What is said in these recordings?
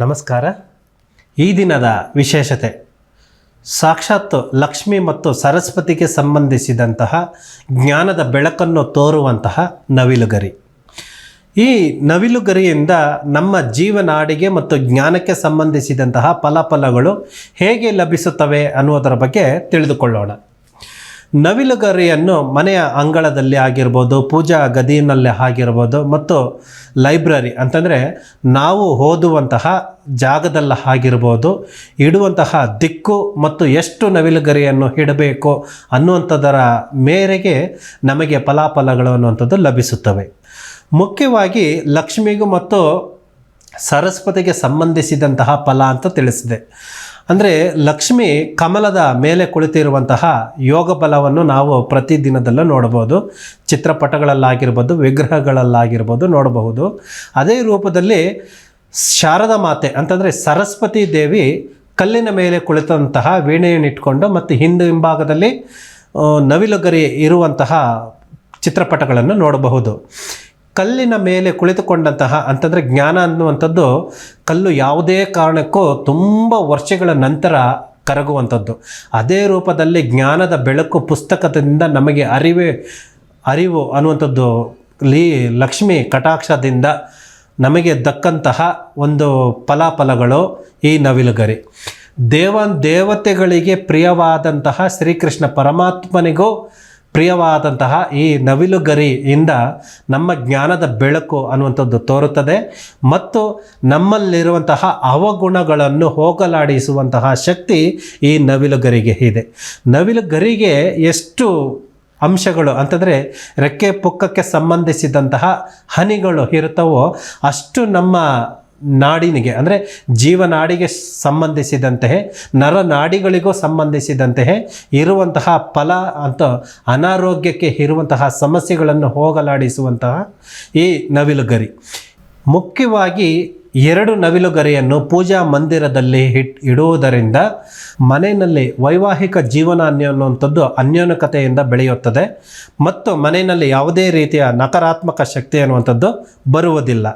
ನಮಸ್ಕಾರ. ಈ ದಿನದ ವಿಶೇಷತೆ, ಸಾಕ್ಷಾತ್ ಲಕ್ಷ್ಮಿ ಮತ್ತು ಸರಸ್ವತಿಗೆ ಸಂಬಂಧಿಸಿದಂತಹ ಜ್ಞಾನದ ಬೆಳಕನ್ನು ತೋರುವಂತಹ ನವಿಲುಗರಿ. ಈ ನವಿಲುಗರಿಯಿಂದ ನಮ್ಮ ಜೀವನಾಡಿಗೆ ಮತ್ತು ಜ್ಞಾನಕ್ಕೆ ಸಂಬಂಧಿಸಿದಂತಹ ಫಲಫಲಗಳು ಹೇಗೆ ಲಭಿಸುತ್ತವೆ ಅನ್ನುವುದರ ಬಗ್ಗೆ ತಿಳಿದುಕೊಳ್ಳೋಣ. ನವಿಲುಗರಿಯನ್ನು ಮನೆಯ ಅಂಗಳದಲ್ಲಿ ಆಗಿರ್ಬೋದು, ಪೂಜಾ ಗದಿಯಲ್ಲಿ ಆಗಿರ್ಬೋದು ಮತ್ತು ಲೈಬ್ರರಿ ಅಂತಂದರೆ ನಾವು ಓದುವಂತಹ ಜಾಗದಲ್ಲಿ ಆಗಿರ್ಬೋದು, ಇಡುವಂತಹ ದಿಕ್ಕು ಮತ್ತು ಎಷ್ಟು ನವಿಲುಗರಿಯನ್ನು ಇಡಬೇಕು ಅನ್ನುವಂಥದ್ದರ ಮೇರೆಗೆ ನಮಗೆ ಫಲಾಫಲಗಳು ಅನ್ನುವಂಥದ್ದು ಲಭಿಸುತ್ತವೆ. ಮುಖ್ಯವಾಗಿ ಲಕ್ಷ್ಮಿಗೂ ಮತ್ತು ಸರಸ್ವತಿಗೆ ಸಂಬಂಧಿಸಿದಂತಹ ಫಲ ಅಂತ ತಿಳಿಸಿದೆ. ಅಂದರೆ ಲಕ್ಷ್ಮಿ ಕಮಲದ ಮೇಲೆ ಕುಳಿತಿರುವಂತಹ ಯೋಗ ಬಲವನ್ನು ನಾವು ಪ್ರತಿದಿನದಲ್ಲೂ ನೋಡಬಹುದು. ಚಿತ್ರಪಟಗಳಲ್ಲಾಗಿರ್ಬೋದು, ವಿಗ್ರಹಗಳಲ್ಲಾಗಿರ್ಬೋದು ನೋಡಬಹುದು. ಅದೇ ರೂಪದಲ್ಲಿ ಶಾರದ ಮಾತೆ ಅಂತಂದರೆ ಸರಸ್ವತಿ ದೇವಿ ಕಲ್ಲಿನ ಮೇಲೆ ಕುಳಿತಂತಹ ವೀಣೆಯನ್ನಿಟ್ಕೊಂಡು ಮತ್ತು ಹಿಂದು ಹಿಂಭಾಗದಲ್ಲಿ ನವಿಲುಗರಿ ಇರುವಂತಹ ಚಿತ್ರಪಟಗಳನ್ನು ನೋಡಬಹುದು. ಕಲ್ಲಿನ ಮೇಲೆ ಕುಳಿತುಕೊಂಡಂತಹ ಅಂತಂದರೆ ಜ್ಞಾನ ಅನ್ನುವಂಥದ್ದು ಕಲ್ಲು ಯಾವುದೇ ಕಾರಣಕ್ಕೂ ತುಂಬ ವರ್ಷಗಳ ನಂತರ ಕರಗುವಂಥದ್ದು. ಅದೇ ರೂಪದಲ್ಲಿ ಜ್ಞಾನದ ಬೆಳಕು ಪುಸ್ತಕದಿಂದ ನಮಗೆ ಅರಿವೆ, ಅರಿವು ಅನ್ನುವಂಥದ್ದು ಲೀ, ಲಕ್ಷ್ಮಿ ಕಟಾಕ್ಷದಿಂದ ನಮಗೆ ದಕ್ಕಂತಹ ಒಂದು ಫಲಾಫಲಗಳು ಈ ನವಿಲುಗರಿ. ದೇವ ದೇವತೆಗಳಿಗೆ ಪ್ರಿಯವಾದಂತಹ ಶ್ರೀಕೃಷ್ಣ ಪರಮಾತ್ಮನಿಗೂ ಪ್ರಿಯವಾದಂತಹ ಈ ನವಿಲುಗರಿಯಿಂದ ನಮ್ಮ ಜ್ಞಾನದ ಬೆಳಕು ಅನ್ನುವಂಥದ್ದು ತೋರುತ್ತದೆ. ಮತ್ತು ನಮ್ಮಲ್ಲಿರುವಂತಹ ಅವಗುಣಗಳನ್ನು ಹೋಗಲಾಡಿಸುವಂತಹ ಶಕ್ತಿ ಈ ನವಿಲುಗರಿಗೆ ಇದೆ. ನವಿಲುಗರಿಗೆ ಎಷ್ಟು ಅಂಶಗಳು ಅಂತಂದರೆ ರೆಕ್ಕೆ ಪುಕ್ಕಕ್ಕೆ ಸಂಬಂಧಿಸಿದಂತಹ ಹನಿಗಳು ಇರುತ್ತವೋ ಅಷ್ಟು ನಮ್ಮ ನಾಡಿನಿಗೆ, ಅಂದರೆ ಜೀವನಾಡಿಗೆ ಸಂಬಂಧಿಸಿದಂತೆ ನರನಾಡಿಗಳಿಗೂ ಸಂಬಂಧಿಸಿದಂತೆ ಇರುವಂತಹ ಫಲ ಅಂತ ಅನಾರೋಗ್ಯಕ್ಕೆ ಇರುವಂತಹ ಸಮಸ್ಯೆಗಳನ್ನು ಹೋಗಲಾಡಿಸುವಂತಹ ಈ ನವಿಲುಗರಿ. ಮುಖ್ಯವಾಗಿ ಎರಡು ನವಿಲುಗರಿಯನ್ನು ಪೂಜಾ ಮಂದಿರದಲ್ಲಿ ಇಟ್, ಇಡುವುದರಿಂದ ಮನೆಯಲ್ಲಿ ವೈವಾಹಿಕ ಜೀವನ ಅನ್ನುವಂಥದ್ದು ಅನ್ಯೋನ್ಯಕತೆಯಿಂದ ಬೆಳೆಯುತ್ತದೆ. ಮತ್ತು ಮನೆಯಲ್ಲಿ ಯಾವುದೇ ರೀತಿಯ ನಕಾರಾತ್ಮಕ ಶಕ್ತಿ ಅನ್ನುವಂಥದ್ದು ಬರುವುದಿಲ್ಲ.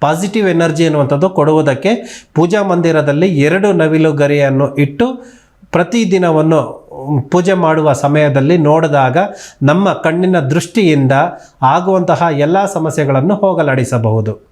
ಪಾಸಿಟಿವ್ ಎನರ್ಜಿ ಅನ್ನುವಂಥದ್ದು ಕೊಡುವುದಕ್ಕೆ ಪೂಜಾ ಮಂದಿರದಲ್ಲಿ ಎರಡು ನವಿಲು ಗರಿಯನ್ನು ಇಟ್ಟು ಪ್ರತಿದಿನವನ್ನು ಪೂಜೆ ಮಾಡುವ ಸಮಯದಲ್ಲಿ ನೋಡಿದಾಗ ನಮ್ಮ ಕಣ್ಣಿನ ದೃಷ್ಟಿಯಿಂದ ಆಗುವಂತಹ ಎಲ್ಲ ಸಮಸ್ಯೆಗಳನ್ನು ಹೋಗಲಾಡಿಸಬಹುದು.